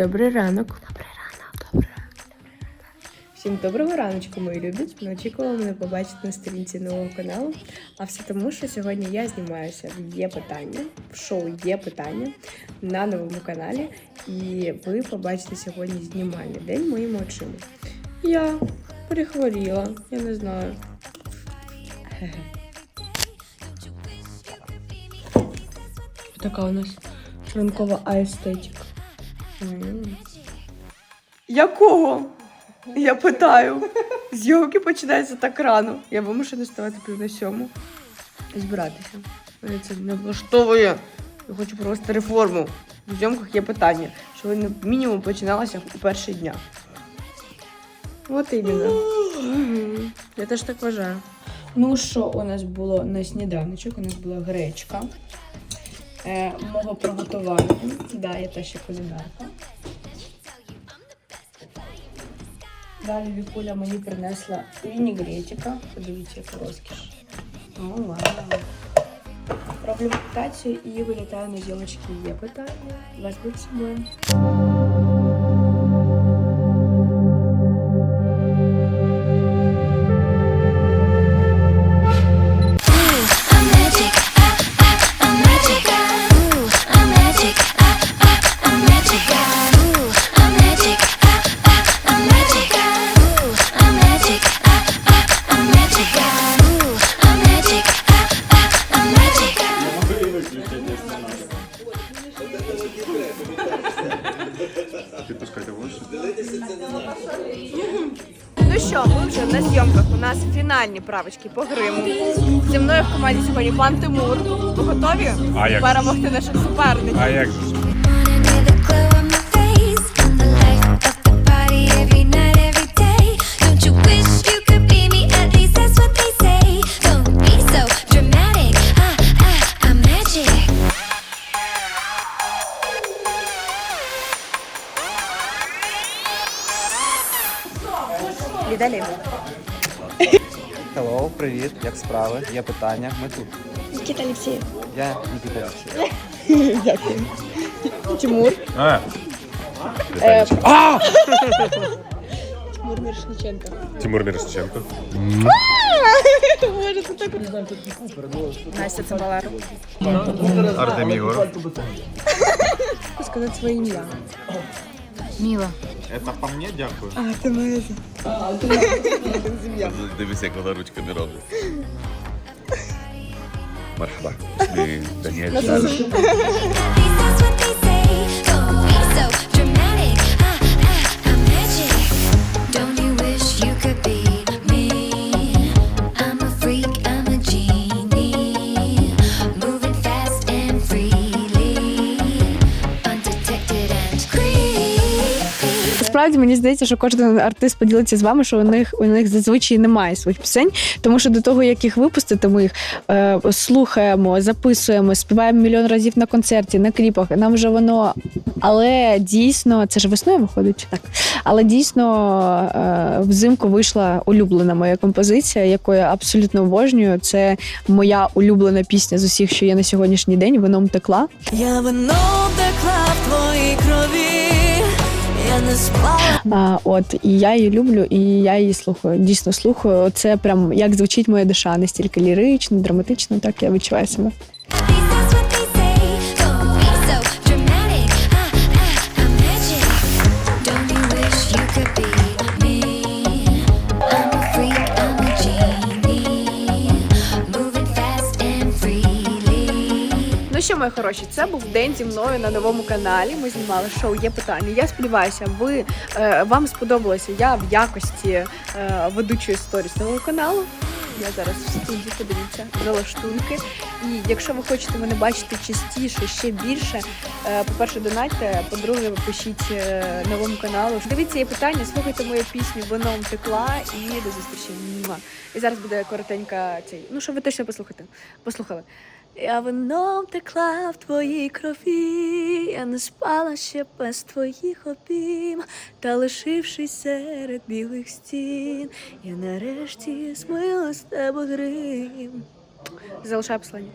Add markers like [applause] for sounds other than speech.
Добрий ранок. Добрий ранок. Добрий ранок. Всім доброго раночку, мої любі. Ми очікували мене побачити на сторінці нового каналу. А все тому, що сьогодні я знімаюся в є питання, в шоу є питання на новому каналі. І ви побачите сьогодні знімальний день моїми очима. Я перехворіла, я не знаю. Така у нас ранкова аестетика. Якого? Я питаю. Зйомки починаються так рано. Я вимушена ставати пів на сьому і збиратися. Мене це не влаштовує. Я хочу провести реформу. В зйомках є питання, що вони мінімум починалися у перший дня. От іменно. Мгм. Я теж так вважаю. Ну, що у нас було на сніданочок? У нас була гречка. Е, мого приготування. Да, я теж ще кулінарка. Далі Вікуля мені принесла вінігретика. Подивіться, яка розкіш. О, вау. Роблю медитацію і вилітаю на зйомочки. Є питання. Вас будь собою. На зйомках. У нас фінальні правочки по гриму. Зі мною в команді сьогодні пан Тимур. Ви готові А як перемогти наших суперників? А як же? ж? Віддалі. Hello, привіт, як справи? Є питання. Ми тут. Нікіта Олексєєв. Я Нікіта Олексій. [laughs] Тимур. А, Тимур Мірошниченко. Тимур Мірошниченко. Боже, це так. Настя Цимбалар. Артем Ігор. Сказати своє ім'я. Це по мені дякую. А, ти моя. Дивись, як вона ручками робить. Мархаба. Ми Даніель Насправді мені здається, що кожен артист поділиться з вами, що у них у них зазвичай немає своїх пісень, тому що до того, як їх випустити, ми їх е, слухаємо, записуємо, співаємо мільйон разів на концерті, на кліпах. Нам вже воно, але дійсно, це ж весною виходить, так. Але дійсно е, взимку вийшла улюблена моя композиція, яку я абсолютно обожнюю. Це моя улюблена пісня з усіх, що є на сьогоднішній день. Вином текла. Я вино текла в твоїй крові, я не спала. От і я її люблю, і я її слухаю. Дійсно слухаю. Це прям як звучить моя душа, настільки лірично, драматично, так я відчуваю себе. Ну що, мої хороші, це був день зі мною на новому каналі. Ми знімали шоу Є питання. Я сподіваюся, ви е, вам сподобалося. Я в якості е, ведучої сторіс нового каналу. Я зараз в студії, подивіться, залаштунки. І якщо ви хочете мене бачити частіше, ще більше, е, по-перше, донатьте, по-друге, пишіть е, новому каналу. Дивіться є питання, слухайте мою пісню Вином текла і до зустрічі. І зараз буде коротенька цей. Ну, що ви точно послухайте. Послухали. Я вином текла в твоїй крові, я не спала ще без твоїх обійм, та лишившись серед білих стін, я нарешті змила з тебе грим. Залишай послання.